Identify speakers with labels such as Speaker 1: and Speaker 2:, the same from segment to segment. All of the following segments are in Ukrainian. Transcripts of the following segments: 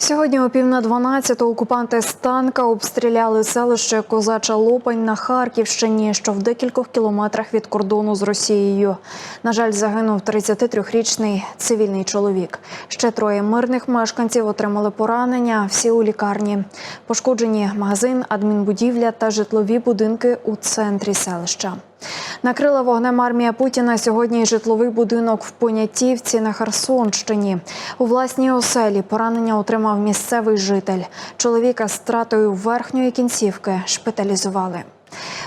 Speaker 1: Сьогодні о пів на 12 окупанти з танка обстріляли селище Козача Лопань на Харківщині, що в декількох кілометрах від кордону з Росією. На жаль, загинув 33-річний цивільний чоловік. Ще троє мирних мешканців отримали поранення. Всі у лікарні. Пошкоджені магазин, адмінбудівля та житлові будинки у центрі селища. Накрила вогнем армія Путіна сьогодні житловий будинок в Понятівці на Херсонщині. У власній оселі поранення отримав місцевий житель. Чоловіка з стратою верхньої кінцівки шпиталізували.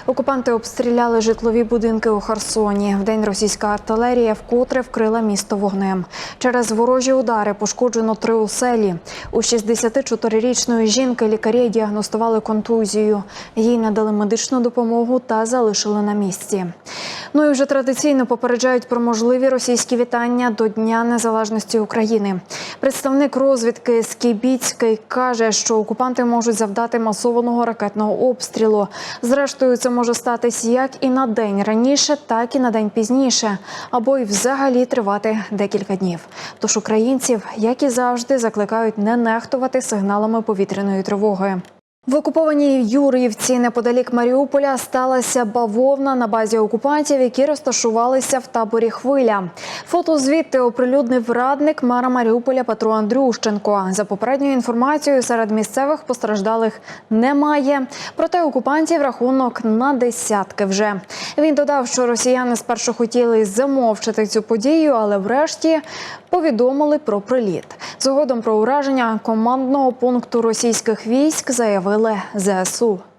Speaker 1: Окупанти обстріляли житлові будинки у Херсоні. Вдень російська артилерія вкотре вкрила місто вогнем. Через ворожі удари пошкоджено три оселі. У 64-річної жінки лікарі діагностували контузію. Їй надали медичну допомогу та залишили на місці. Ну і вже традиційно попереджають про можливі російські вітання до Дня Незалежності України. Представник розвідки Скібіцький каже, що окупанти можуть завдати масованого ракетного обстрілу. Зрештою, це може статись як і на день раніше, так і на день пізніше, або й взагалі тривати декілька днів. Тож українців, як і завжди, закликають не нехтувати сигналами повітряної тривоги. В окупованій Юріївці неподалік Маріуполя сталася бавовна на базі окупантів, які розташувалися в таборі Хвиля. Фото звідти оприлюднив радник мера Маріуполя Петро Андрющенко. За попередньою інформацією, серед місцевих постраждалих немає. Проте окупантів рахунок на десятки вже. Він додав, що росіяни спершу хотіли замовчати цю подію, але врешті повідомили про приліт. Згодом про ураження командного пункту російських військ заявили ЗСУ.